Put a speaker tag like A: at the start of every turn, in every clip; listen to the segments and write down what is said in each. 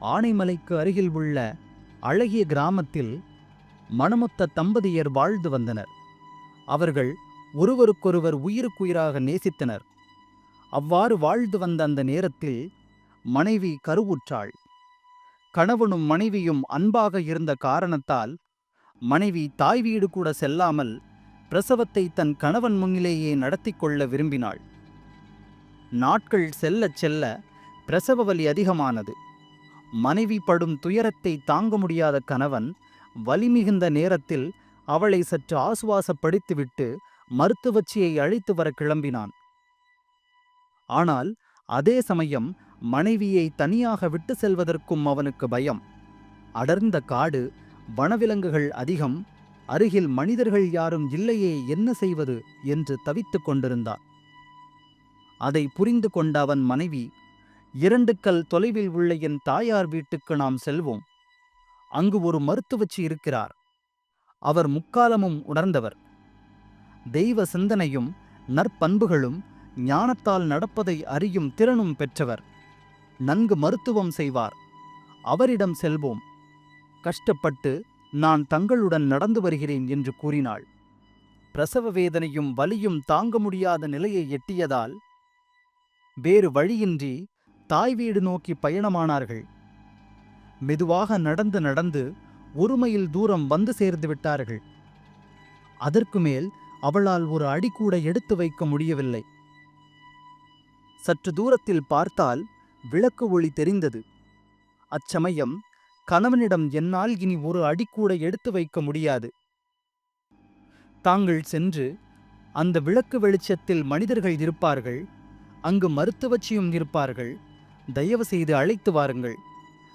A: ஆனைமலைக்கு அருகில் உள்ள அழகிய கிராமத்தில் மணமொத்த தம்பதியர் வாழ்ந்து வந்தனர். அவர்கள் ஒருவருக்கொருவர் உயிருக்குயிராக நேசித்தனர். அவ்வாறு வாழ்ந்து வந்த அந்த நேரத்தில் மனைவி கருவுற்றாள். கணவனும் மனைவியும் அன்பாக இருந்த காரணத்தால் மனைவி தாய் வீடு கூட செல்லாமல் பிரசவத்தை தன் கணவன் முன்னிலேயே நடத்தி கொள்ள விரும்பினாள். நாட்கள் செல்லச் செல்ல பிரசவ வலி அதிகமானது. மனைவி படும் துயரத்தை தாங்க முடியாத கணவன் வலிமிகுந்த நேரத்தில் அவளை சற்று ஆசுவாசப்படுத்திவிட்டு மருத்துவச்சியை அழைத்து வர கிளம்பினான். ஆனால் அதே சமயம் மனைவியை தனியாக விட்டு செல்வதற்கும் அவனுக்கு பயம். அடர்ந்த காடு வனவிலங்குகள் அதிகம் அருகில் மனிதர்கள் யாரும் இல்லையே என்ன செய்வது என்று தவித்துக் கொண்டிருந்தான். அதை புரிந்து கொண்ட அவன் மனைவி இரண்டு கல் தொலைவில் உள்ள என் தாயார் வீட்டுக்கு நாம் செல்வோம். அங்கு ஒரு மருத்துவச்சி இருக்கிறார். அவர் முக்காலமும் உணர்ந்தவர். தெய்வ சிந்தனையும் நற்பண்புகளும் ஞானத்தால் நடப்பதை அறியும் திறனும் பெற்றவர். நன்கு மருத்துவம் செய்வார். அவரிடம் செல்வோம். கஷ்டப்பட்டு நான் தங்களுடன் நடந்து வருகிறேன் என்று கூறினாள். பிரசவ வேதனையும் வலியும் தாங்க முடியாத நிலையை எட்டியதால் வேறு வழியின்றி தாய் வீடு நோக்கி பயணமானார்கள். மெதுவாக நடந்து நடந்து ஒரு மைல் தூரம் வந்து சேர்ந்து விட்டார்கள். அதற்கு மேல் அவளால் ஒரு அடிக்கூட எடுத்து வைக்க முடியவில்லை. சற்று தூரத்தில் பார்த்தால் விளக்கு ஒளி தெரிந்தது. அச்சமயம் கணவனிடம் என்னால் இனி ஒரு அடிக்கூட எடுத்து வைக்க முடியாது. தாங்கள் சென்று அந்த விளக்கு வெளிச்சத்தில் மனிதர்கள் இருப்பார்கள். அங்கு மருத்துவச்சியும் இருப்பார்கள். தயவு செய்து அழைத்து வாருங்கள்.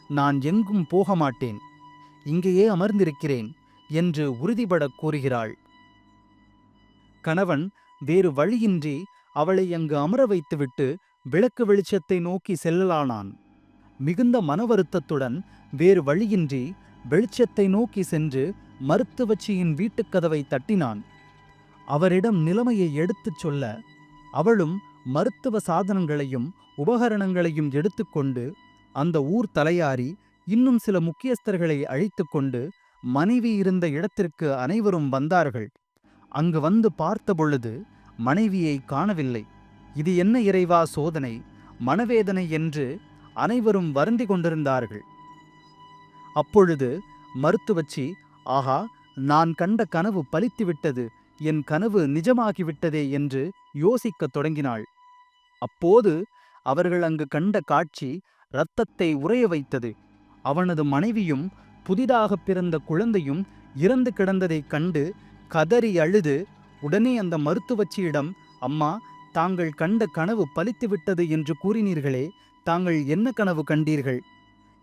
A: நான் எங்கும் போக மாட்டேன் இங்கேயே அமர்ந்திருக்கிறேன் என்று உறுதிபடக் கூறுகிறாள். கணவன் வேறு வழியின்றி அவளை அங்கு அமர வைத்துவிட்டு விளக்கு வெளிச்சத்தை நோக்கி செல்லலானான். மிகுந்த மன வருத்தத்துடன் வேறு வழியின்றி வெளிச்சத்தை நோக்கி சென்று மருத்துவச்சியின் வீட்டுக்கதவை தட்டினான். அவரிடம் நிலைமையை எடுத்துச் சொல்ல அவளும் மருத்துவ சாதனங்களையும் உபகரணங்களையும் எடுத்துக்கொண்டு அந்த ஊர் தலையாரி இன்னும் சில முக்கியஸ்தர்களை அழைத்துக்கொண்டு மனைவி இருந்த இடத்திற்கு அனைவரும் வந்தார்கள். அங்கு வந்து பார்த்தபொழுது மனைவியை காணவில்லை. இது என்ன இறைவா சோதனை? மனவேதனை என்று அனைவரும் வருந்தி கொண்டிருந்தார்கள். அப்பொழுது மருத்துவச்சி ஆஹா நான் கண்ட கனவு பலித்துவிட்டது. என் கனவு நிஜமாகிவிட்டதே என்று யோசிக்கத் தொடங்கினாள். அப்போது அவர்கள் அங்கு கண்ட காட்சி இரத்தத்தை உறைய வைத்தது. அவனது மனைவியும் புதிதாக பிறந்த குழந்தையும் இறந்து கிடந்ததைக் கண்டு கதறி அழுது உடனே அந்த மருத்துவச்சியிடம் அம்மா தாங்கள் கண்ட கனவு பலித்துவிட்டது என்று கூறினீர்களே தாங்கள் என்ன கனவு கண்டீர்கள்?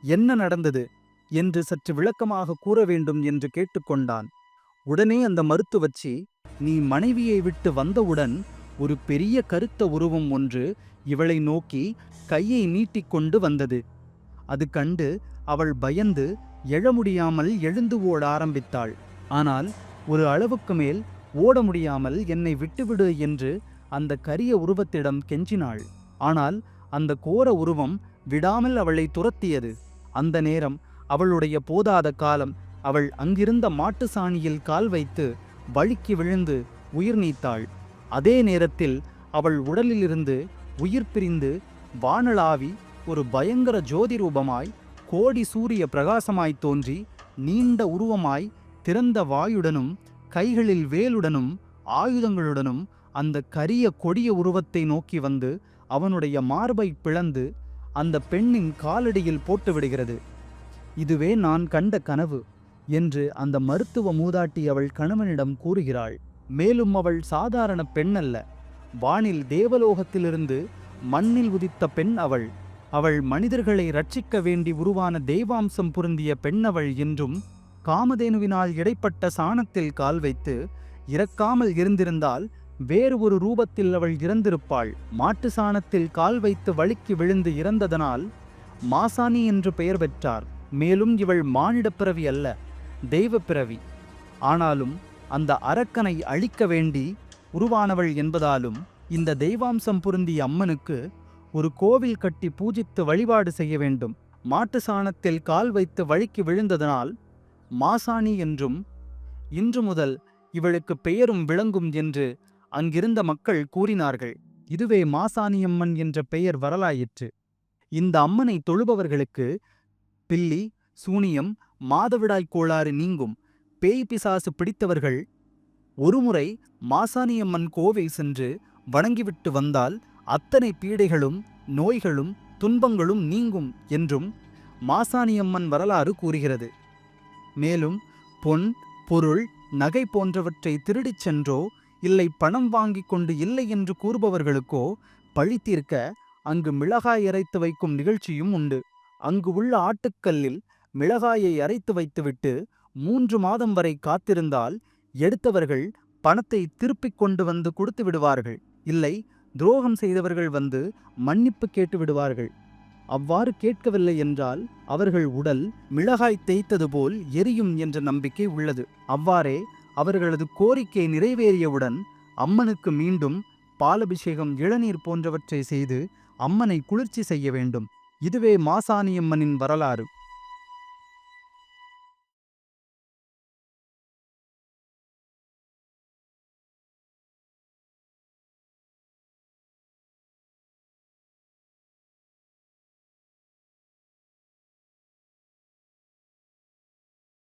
A: என்ன நடந்தது என்று சற்று விளக்கமாக கூற வேண்டும் என்று கேட்டுக்கொண்டான் உடனே அந்த மருத்துவச்சி நீ மனைவியை விட்டு வந்தவுடன் ஒரு பெரிய கருத்த உருவம் ஒன்று இவளை நோக்கி கையை நீட்டிக்கொண்டு வந்தது. அது கண்டு அவள் பயந்து எழ முடியாமல் எழுந்து ஓட ஆரம்பித்தாள். ஆனால் ஒரு அளவுக்கு மேல் ஓட முடியாமல் என்னை விட்டுவிடு என்று அந்த கரிய உருவத்திடம் கெஞ்சினாள். ஆனால் அந்த கோர உருவம் விடாமல் அவளை துரத்தியது. அந்த நேரம் அவளுடைய போதாத காலம் அவள் அங்கிருந்த மாட்டு சாணியில் கால் வைத்து வழுக்கி விழுந்து உயிர் நீத்தாள். அதே நேரத்தில் அவள் உடலிலிருந்து உயிர் பிரிந்து வானளாவி ஒரு பயங்கர ஜோதி ரூபமாய் கோடி சூரிய பிரகாசமாய் தோன்றி நீண்ட உருவமாய் திறந்த வாயுடனும் கைகளில் வேலுடனும் ஆயுதங்களுடனும் அந்த கரிய கொடிய உருவத்தை நோக்கி வந்து அவனுடைய மார்பை பிளந்து அந்த பெண்ணின் காலடியில் போட்டுவிடுகிறது இதுவே நான் கண்ட கனவு என்று அந்த மருத்துவ மூதாட்டி அவள் கணவனிடம் கூறுகிறாள். மேலும் அவள் சாதாரண பெண் அல்ல. வானில் தேவலோகத்திலிருந்து மண்ணில் உதித்த பெண் அவள். அவள் மனிதர்களை ரட்சிக்க வேண்டி உருவான தெய்வாம்சம் பொருந்திய பெண்ணவள் என்றும் காமதேனுவினால் இடைப்பட்ட சாணத்தில் கால் வைத்து இறக்காமல் இருந்திருந்தால் வேறு ஒரு ரூபத்தில் அவள் இறந்திருப்பாள். மாட்டு சாணத்தில் கால் வைத்து வழுக்கி விழுந்து இறந்ததனால் மாசாணி என்று பெயர் பெற்றார். மேலும் இவள் மானிடப் பிறவி அல்ல தெய்வ பிறவி ஆனாலும் அந்த அரக்கனை அழிக்க வேண்டி உருவானவள் என்பதாலும் இந்த தெய்வாம்சம் பொருந்திய அம்மனுக்கு ஒரு கோவில் கட்டி பூஜித்து வழிபாடு செய்ய வேண்டும். மாட்டு சாணத்தில் கால் வைத்து வழுக்கி விழுந்ததனால் மாசாணி என்றும் இன்று முதல் இவளுக்கு பெயரும் விளங்கும் என்று அங்கிருந்த மக்கள் கூறினார்கள். இதுவே மாசாணியம்மன் என்ற பெயர் வரலாயிற்று. இந்த அம்மனை தொழுபவர்களுக்கு பில்லி சூனியம் மாதவிடாய் கோளாறு நீங்கும். பேய் பிசாசு பிடித்தவர்கள் ஒருமுறை மாசாணியம்மன் கோவை சென்று வணங்கிவிட்டு வந்தால் அத்தனை பீடைகளும் நோய்களும் துன்பங்களும் நீங்கும் என்றும் மாசாணியம்மன் வரலாறு கூறுகிறது. மேலும் பொன் பொருள் நகை போன்றவற்றை திருடிச் சென்றோ இல்லை பணம் வாங்கி கொண்டு இல்லை என்று கூறுபவர்களுக்கோ பழி தீர்க்க அங்கு மிளகாய் அரைத்து வைக்கும் நிகழ்ச்சியும் உண்டு. அங்கு உள்ள ஆட்டுக்கல்லில் மிளகாயை அரைத்து வைத்துவிட்டு மூன்று மாதம் வரை காத்திருந்தால் எடுத்தவர்கள் பணத்தை திருப்பிக் கொண்டு வந்து கொடுத்து விடுவார்கள். இல்லை துரோகம் செய்தவர்கள் வந்து மன்னிப்பு கேட்டு விடுவார்கள். அவ்வாறு கேட்கவில்லை என்றால் அவர்கள் உடல் மிளகாய் தேய்த்தது போல் எரியும் என்ற நம்பிக்கை உள்ளது. அவ்வாறே அவர்களது கோரிக்கை நிறைவேறியவுடன் அம்மனுக்கு மீண்டும் பாலபிஷேகம் இளநீர் போன்றவற்றை செய்து அம்மனை குளிர்ச்சி செய்ய வேண்டும். இதுவே மாசாணியம்மனின் வரலாறு.